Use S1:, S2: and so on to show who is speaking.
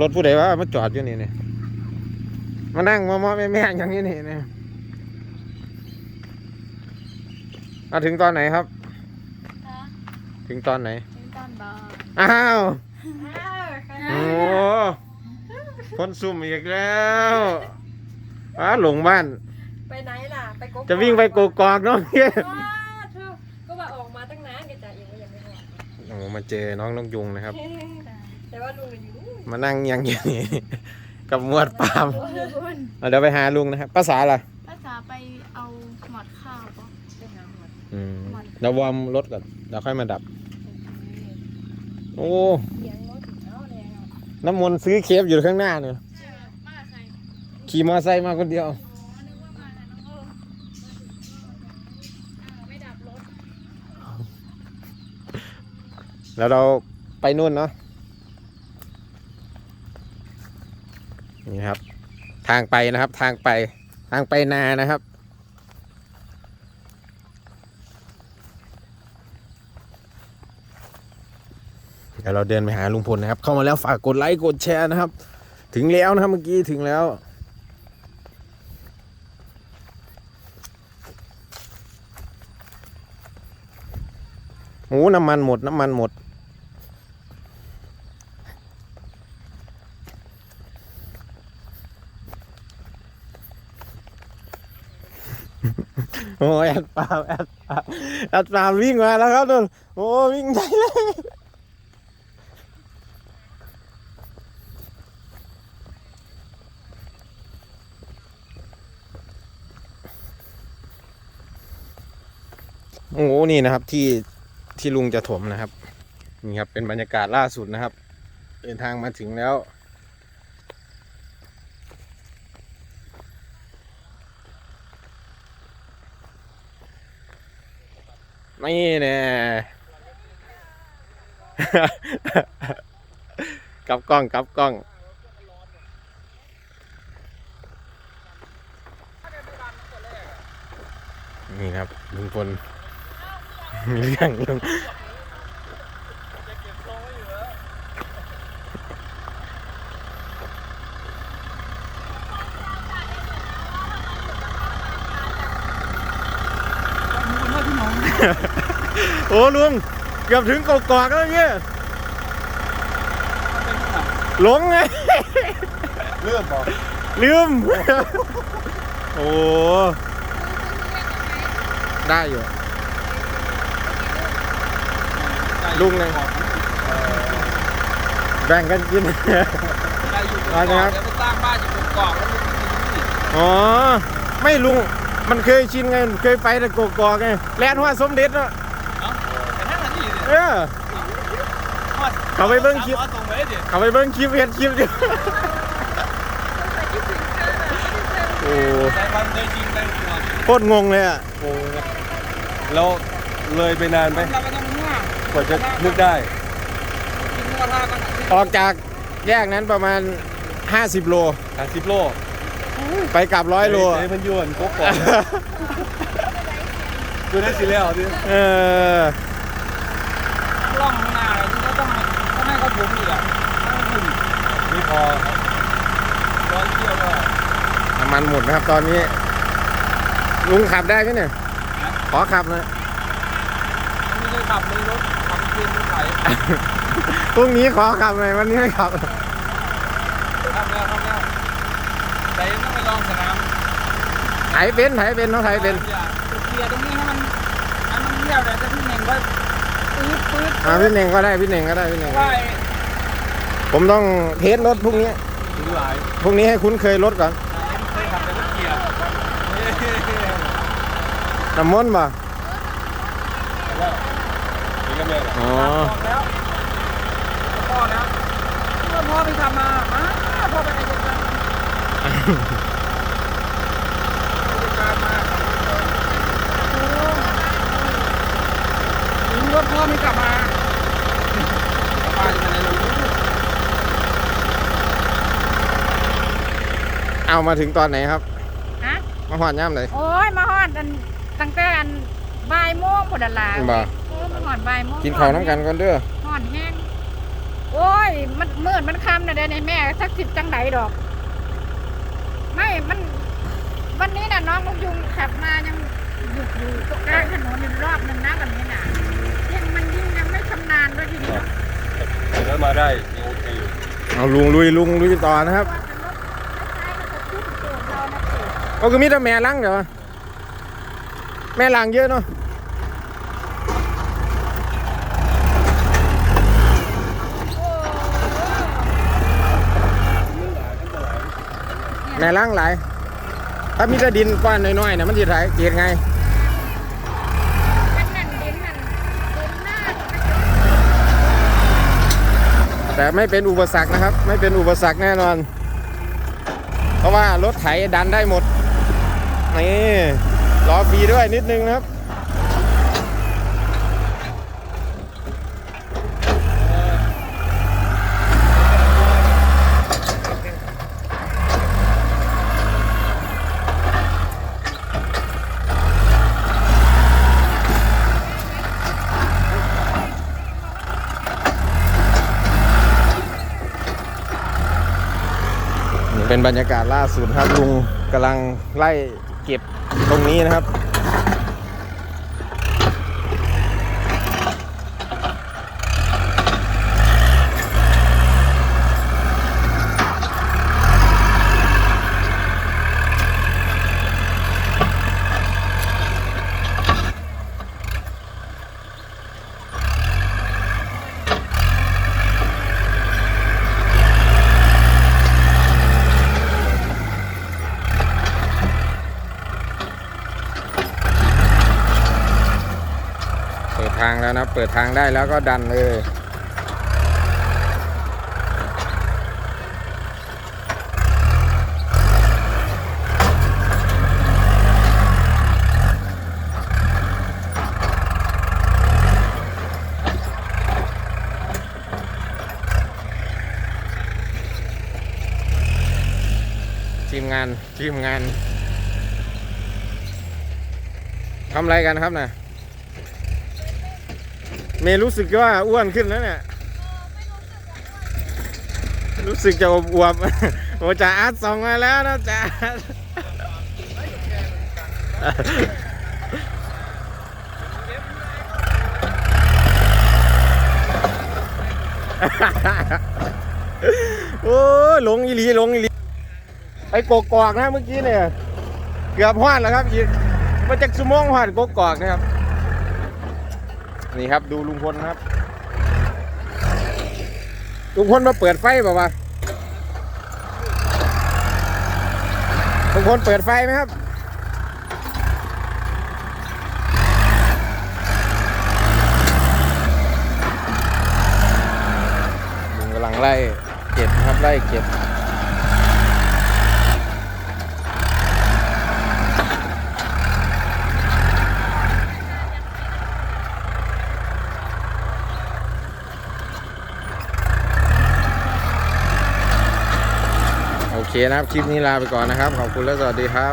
S1: รถผู้ใดว่ามาจอดอยู่นี่เนี่ยมานั่งมอมอแม่แม่ๆอย่างนี้นี่เนี่ยมาถึงตอนไหนครับ
S2: นะ
S1: ถึงตอนไหน
S2: เป็นตอนบ่าย
S1: อ้าว
S2: อ้าว
S1: โอ้คนซุ่มอีกแล้วอ้าหลงบ้าน
S2: ไปไหนล่ะ ไปโกก
S1: จะวิ่งไปโกกอกเนาะเนี่ย
S2: ว้าเธอก็ว่าออกมาตั้งนานแกจะยังไม่ยังไม่ออก
S1: โอ้มาเจอน้องนกยุงนะครับ
S2: แต่ว่าลุงอยู่นู่น
S1: มานั่งยังอยู่นี่ กับหมวดปาล์ม
S2: คุณ
S1: เอาเดี๋ยวไปหาลุงนะครับภาษาอะไร
S3: ภาษาไปเอาหมอดข้าวปะ
S2: ไปหาหมด
S1: อืมเดี๋ยววอร์มรถก่อนเดี๋ยวค่อยมาดับ โอ้
S2: เสียงรถถึงเอาแล้ว
S1: น้ำมนต์ซื้อเคฟอยู่ข้างหน้าเนี่ย
S3: มาใส่
S1: ขี่มอไซค์มาคนเดียว
S3: อ๋อนึกว่ามาแล้วน้องโอมอ้าวไม่ดับรถ
S1: แล้วเราไปนู่นเนาะ นี่ครับ ทางไปนะครับ ทางไป ทางไปนานะครับ เดี๋ยวเราเดินไปหาลุงพลนะครับ เข้ามาแล้วฝากกดไลค์กดแชร์นะครับ ถึงแล้วนะครับเมื่อกี้ถึงแล้วโอ้น้ำมันหมดน้ำมันหมด โอ้แอดปาล์มแอดปาล์มแอดปาล์มวิ่งมาแล้วครับนุ่นโอ้วิ่งได้เลยโอ้นี่นะครับที่ที่ลุงจะถมนะครับ นี่ครับเป็นบรรยากาศล่าสุดนะครับ เดินทางมาถึงแล้ว นี่แน่กลับกล้องกลับกล้องนี่ครับลุงพลมีเรื่องลุง โอ้ลุงเกือบถึงกกอกแล้วเนี่ยหลงไง
S4: เลื่อนบอก
S1: ลืม โอ้ได้อยู่ ลุงเลย แบ่งกันกิน
S4: ได้อยู่
S1: อะไรนะครับ
S4: เดี๋ยวไปสร้างบ้านอยู่บนเกาะแล้วลุงไปอยู่ที่นี่
S1: อ๋อ ไม่ลุง มันเคยชินไง เคยไปแต่กกอกไงแลนหัวสมเด็จเนาะ
S4: เอ้าแต่นั่งอันนี้ เนี่ย
S1: เออ เขาไปเบิ่งคลิป
S4: สามร้อยตรงไปดิ
S1: เอาไปเบิ้งคลิปเห็นคลิปอยู่โอ้
S4: ใจวันใจจริงใจจริงอะ
S1: โคตรงงเลยอะ
S5: โอ้แล้วเลยไปนานไหม
S4: เราไปทำมั่ว
S5: กว่าจะนึกได้
S4: กินมั่วท่ากัน
S1: ออกจากแยกนั้นประมาณ 50 โล
S5: หาสิบโล
S1: ไปกลับร้อยโล
S5: เอ้ยมันยวนโคกก่อนคือได้สิแล้วดิ
S1: เออ
S4: ล่องข้างหน้าเลยที่เขาต้องต้องให้เขาผมอีกอะต้องให้คุณ
S5: นี่พอครับ
S4: ร้อยเที่ยวก็
S1: น้ำมันหมดนะครับ ตอนนี้ ลุงขับได้ไหมเนี่ย ขอขับหนะ
S4: ไม่เคยขับเลยรถขับเป็นรถไถ
S1: พรุ่งนี้ขอขับหน่อยวันนี้ไม่ขับ
S4: ขับแล้วขับแล้วแต่ยังต้องไปลองสนาม
S1: ไถเป็นไถเป็นน้องไถเป็น
S4: อย่าเคลียร์ตรงนี้ให้มันให้มันเที่ยวแต่ถ้าพี่เน่งก็ปื๊ดปื๊ด
S1: อ่าพี่เน่งก็ได้พี่เน่งก็ได้พี่เน่ง
S4: ว่าไอ้
S1: ผมต้องเทสรถพรุ่งนี้
S5: ถึงหลาย
S1: พรุ่งนี้ให้คุ้นเคยรถก่อน
S4: เคยขับแต่รถเกียร์
S1: น้ำมนต์ป่ะ
S5: นี่ก็แม่ละ
S1: อ๋อ
S4: บอกแล้วพ่อแล้วเมื่อพ่อไปทำมามาพ่อไปในโครงการโครงการมาถึงรถพ่อไม่กลับมาป้าจะไปไหนลูก
S1: เอามาถึงตอนไหนครับ มาหอดย่ำเลย
S2: โอ้ยมาฮอดอันตั้งแต่อันบ่ายโมงพอดลา
S1: บ่
S2: เออมาฮอดบ่ายโมง
S1: กินข้าวน้ำกันก่อนเด้อ
S2: ฮอดแห้งโอ้ย
S6: ยมันมืดมันค่ำนะเดี๋ยวนี้แม่สักสิบจังไหนดอก ไม่มัน วันนี้น่ะน้องนกยุงขับมายังหยุดอยู่ตรงกลางถนนอยู่รอบนึงนะวันนี้น่ะยังมันยิ่งยังไม่ชำนาญด้วยทีนี้
S5: แต่ถ้ามาได้ยังโอเคอยู่
S1: เอาลุงลุยลุงลุยต่อนะครับ
S6: ก็
S1: คือมีแต่แม่ล้างเดี๋ยวแม่ล้างเยอะเนาะแม่ล้างหลายถ้ามีแต่ดินก้อนน้อยๆเนี่ยมันจะถ่ายเกียไงแต่ไม่เป็นอุปสรรคนะครับ ไม่เป็นอุปสรรคแน่นอน เพราะว่ารถไถดันได้หมด นี่ล้อฟรีด้วยนิดนึงนะครับนี่เป็นบรรยากาศล่าสุดครับลุงกำลังไล่ เก็บตรงนี้นะครับ เปิดทางแล้วนะเปิดทางได้แล้วก็ดันเลยทีมงานทีมงานทำอะไรกันครับน่ะ เมย์รู้สึกว่าอ้วนขึ้นแล้วเนี่ยรู้สึกจะอวบโอ้จ่าอาร์ตส่องมาแล้วนะจ่าโอ้ยหลงอีหลีหลงอีหลีไปกกอกนะเมื่อกี้เนี่ย เกือบพลาดแล้วครับอีกมาจากสุโมงพลาดกกอกนะครับ นี่ครับดูลุงพลครับ ลุงพลมาเปิดไฟเปล่าวะลุงพลเปิดไฟไหมครับลุงกำลังไล่เก็บนะครับไล่เก็บ นะครับ คลิปนี้ลาไปก่อนนะครับ ขอบคุณและสวัสดีครับ